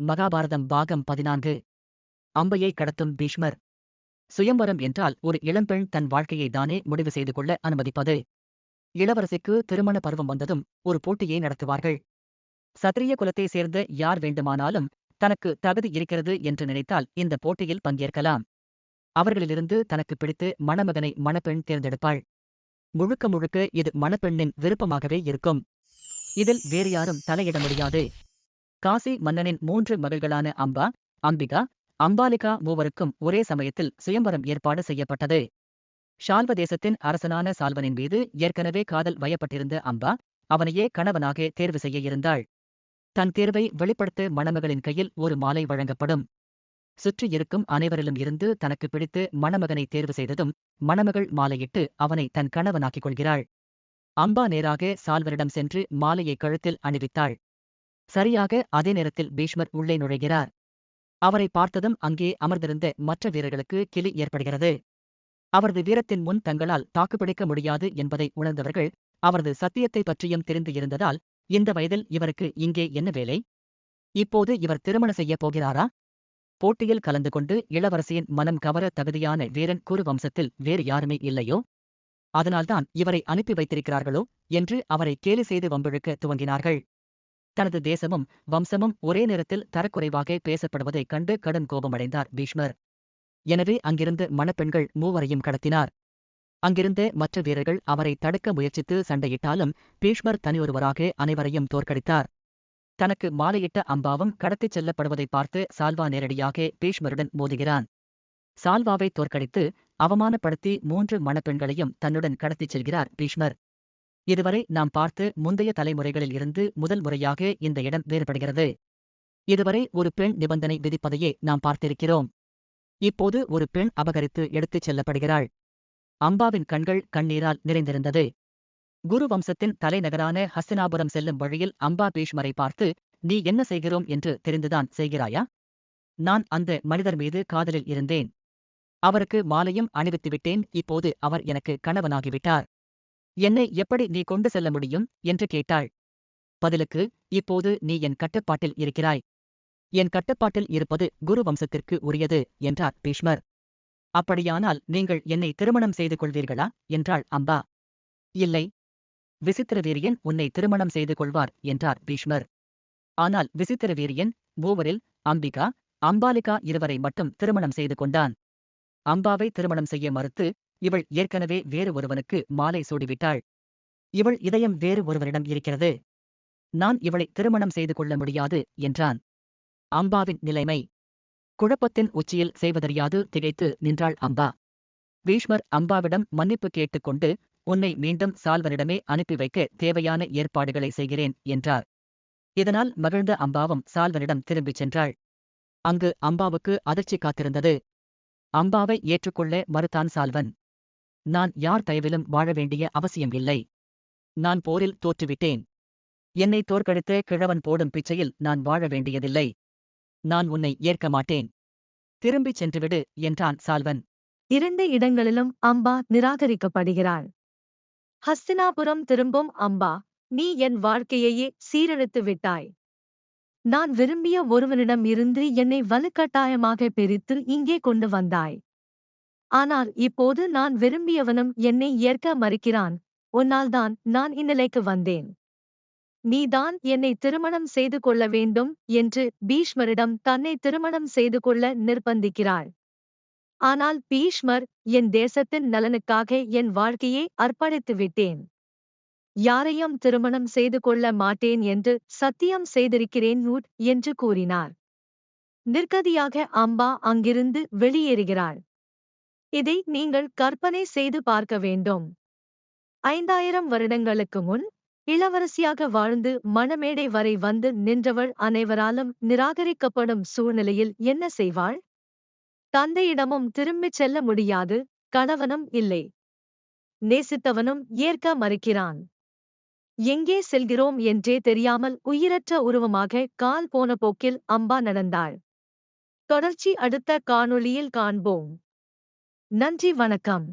மகாபாரதம் பாகம் பதினான்கு. அம்பையை கடத்தும் பீஷ்மர். சுயம்பரம் என்றால் ஒரு இளம்பெண் தன் வாழ்க்கையை தானே முடிவு செய்து கொள்ள அனுமதிப்பது. இளவரசிக்கு திருமண பருவம் வந்ததும் ஒரு போட்டியை நடத்துவார்கள். சத்திரிய குலத்தை சேர்ந்த யார் வேண்டுமானாலும் தனக்கு தகுதி இருக்கிறது என்று நினைத்தால் இந்த போட்டியில் பங்கேற்கலாம். அவர்களிலிருந்து தனக்கு பிடித்து மணமகனை மணப்பெண் தேர்ந்தெடுப்பாள். முழுக்க முழுக்க இது மணப்பெண்ணின் விருப்பமாகவே இருக்கும். இதில் வேறு யாரும் தலையிட முடியாது. காசி மன்னனின் மூன்று மகள்களான அம்பா அம்பிகா அம்பாலிகா மூவருக்கும் ஒரே சமயத்தில் சுயம்பரம் ஏற்பாடு செய்யப்பட்டது. ஷால்வ தேசத்தின் அரசனான சால்வனின் மீது ஏற்கனவே காதல் வயப்பட்டிருந்த அம்பா அவனையே கணவனாக தேர்வு செய்ய இருந்தாள். தன் தேர்வை வெளிப்படுத்த மணமகளின் கையில் ஒரு மாலை வழங்கப்படும். சுற்றி இருக்கும் அனைவரிலும் இருந்து தனக்கு பிடித்து மணமகனை தேர்வு செய்ததும் மணமகள் மாலையிட்டு அவனை தன் கணவனாக்கிக் கொள்கிறாள். அம்பா நேராக சால்வரிடம் சென்று மாலையை கழுத்தில் அணிவித்தாள். சரியாக அதே நேரத்தில் பீஷ்மர் உள்ளே நுழைகிறார். அவரை பார்த்ததும் அங்கே அமர்ந்திருந்த மற்ற வீரர்களுக்கு கிளி ஏற்படுகிறது. அவரது வீரத்தின் முன் தங்களால் தாக்குப்பிடிக்க முடியாது என்பதை உணர்ந்தவர்கள் அவரது சத்தியத்தை பற்றியும் தெரிந்து இருந்ததால் இந்த வயதில் இவருக்கு இங்கே என்ன வேலை? இப்போது இவர் திருமணம் செய்யப் போகிறாரா? போட்டியில் கலந்து கொண்டு இளவரசியின் மனம் கவர தகுதியான வீரன் குரு வம்சத்தில் வேறு யாருமே இல்லையோ? அதனால்தான் இவரை அனுப்பி வைத்திருக்கிறார்களோ? என்று அவரை கேலி செய்து வம்பிழுக்க துவங்கினார்கள். தனது தேசமும் வம்சமும் ஒரே நேரத்தில் தரக்குறைவாக பேசப்படுவதைக் கண்டு கடன் கோபமடைந்தார் பீஷ்மர். எனவே அங்கிருந்து மணப்பெண்கள் மூவரையும் கடத்தினார். அங்கிருந்த மற்ற வீரர்கள் அவரை தடுக்க முயற்சித்து சண்டையிட்டாலும் பீஷ்மர் தனியொருவராக அனைவரையும் தோற்கடித்தார். தனக்கு மாலையிட்ட அம்பாவும் கடத்திச் செல்லப்படுவதை பார்த்து சால்வா நேரடியாக பீஷ்மருடன் மோதுகிறான். சால்வாவை தோற்கடித்து அவமானப்படுத்தி மூன்று மணப்பெண்களையும் தன்னுடன் கடத்திச் செல்கிறார் பீஷ்மர். இதுவரை நாம் பார்த்து முந்தைய தலைமுறைகளில் இருந்து முதல் முறையாக இந்த இடம் வேறுபடுகிறது. இதுவரை ஒரு பெண் நிபந்தனை விதிப்பதையே நாம் பார்த்திருக்கிறோம். இப்போது ஒரு பெண் அபகரித்து எடுத்துச் செல்லப்படுகிறாள். அம்பாவின் கண்கள் கண்ணீரால் நிறைந்திருந்தது. குரு வம்சத்தின் தலைநகரான ஹஸ்தினாபுரம் செல்லும் வழியில் அம்பா பீஷ்மரை பார்த்து நீ என்ன செய்கிறோம் என்று தெரிந்துதான் செய்கிறாயா? நான் அந்த மனிதர் மீது காதலில் இருந்தேன். அவருக்கு மாலையும் அணிவித்துவிட்டேன். இப்போது அவர் எனக்கு கணவனாகிவிட்டார். என்னை எப்படி நீ கொண்டு செல்ல முடியும்? என்று கேட்டாள். பதிலுக்கு இப்போது நீ என் கட்டுப்பாட்டில் இருக்கிறாய். என் கட்டுப்பாட்டில் இருப்பது குரு வம்சத்திற்கு உரியது என்றார் பீஷ்மர். அப்படியானால் நீங்கள் என்னை திருமணம் செய்து கொள்வீர்களா? என்றாள் அம்பா. இல்லை. விசித்திரவீரியன் உன்னை திருமணம் செய்து கொள்வார் என்றார் பீஷ்மர். ஆனால் விசித்திரவீரியன் மூவரில் அம்பிகா அம்பாலிகா இருவரை மட்டும் திருமணம் செய்து கொண்டான். அம்பாவை திருமணம் செய்ய மறுத்து இவள் ஏற்கனவே வேறு ஒருவனுக்கு மாலை சூடிவிட்டாள். இவள் இதயம் வேறு ஒருவரிடம் இருக்கிறது. நான் இவளை திருமணம் செய்து கொள்ள முடியாது என்றான். அம்பாவின் நிலைமை. குழப்பத்தின் உச்சியில் செய்வதறியாது திகைத்து நின்றாள் அம்பா. பீஷ்மர் அம்பாவிடம் மன்னிப்பு கேட்டுக்கொண்டு உன்னை மீண்டும் சால்வனிடமே அனுப்பி வைக்க தேவையான ஏற்பாடுகளை செய்கிறேன் என்றார். இதனால் மகிழ்ந்த அம்பாவும் சால்வனிடம் திரும்பிச் சென்றாள். அங்கு அம்பாவுக்கு அதிர்ச்சி காத்திருந்தது. அம்பாவை ஏற்றுக்கொள்ள மறுத்தான் சால்வன். நான் யார் தயவிலும் வாழ வேண்டிய அவசியம் இல்லை நான் போரில் தோற்றுவிட்டேன். என்னை தோற்கடித்த கிழவன் போடும் பிச்சையில் நான் வாழ வேண்டியதில்லை. நான் உன்னை ஏற்க மாட்டேன். திரும்பிச் சென்றுவிடு என்றான் சால்வன். இரண்டு இடங்களிலும் அம்பா நிராகரிக்கப்படுகிறாள். ஹஸ்தினாபுரம் திரும்பும் அம்பா நீ என் வாழ்க்கையையே சீரழித்து விட்டாய். நான் விரும்பிய ஒருவனிடம் இருந்து என்னை வலுக்கட்டாயமாக பிரித்து இங்கே கொண்டு வந்தாய். ஆனால் இப்போது நான் விரும்பியவனும் என்னை ஏற்க மறுக்கிறான். உன்னால்தான் நான் இந்நிலைக்கு வந்தேன். நீதான் என்னை திருமணம் செய்து கொள்ள வேண்டும் என்று பீஷ்மரிடம் தன்னை திருமணம் செய்து கொள்ள நிர்பந்திக்கிறாள். ஆனால் பீஷ்மர் என் தேசத்தின் நலனுக்காக என் வாழ்க்கையை அர்ப்பணித்து விட்டேன். யாரையும் திருமணம் செய்து கொள்ள மாட்டேன் என்று சத்தியம் செய்திருக்கிறேன் நூட் என்று கூறினார். நிர்கதியாக அம்பா அங்கிருந்து வெளியேறுகிறாள். இதை நீங்கள் கற்பனை செய்து பார்க்க வேண்டும். ஐந்தாயிரம் வருடங்களுக்கு முன் இளவரசியாக வாழ்ந்து மணமேடை வரை வந்து நின்றவள் அனைவராலும் நிராகரிக்கப்படும் சூழ்நிலையில் என்ன செய்வாள்? தந்தையிடமும் திரும்பிச் செல்ல முடியாது கணவனும் இல்லை. நேசித்தவனும் ஏற்க மறுக்கிறான். எங்கே செல்கிறோம்? என்றே தெரியாமல் உயிரற்ற உருவமாக கால் போன போக்கில் அம்பா நடந்தாள். தொடர்ச்சி அடுத்த காணொளியில் காண்போம். நன்றி வணக்கம்.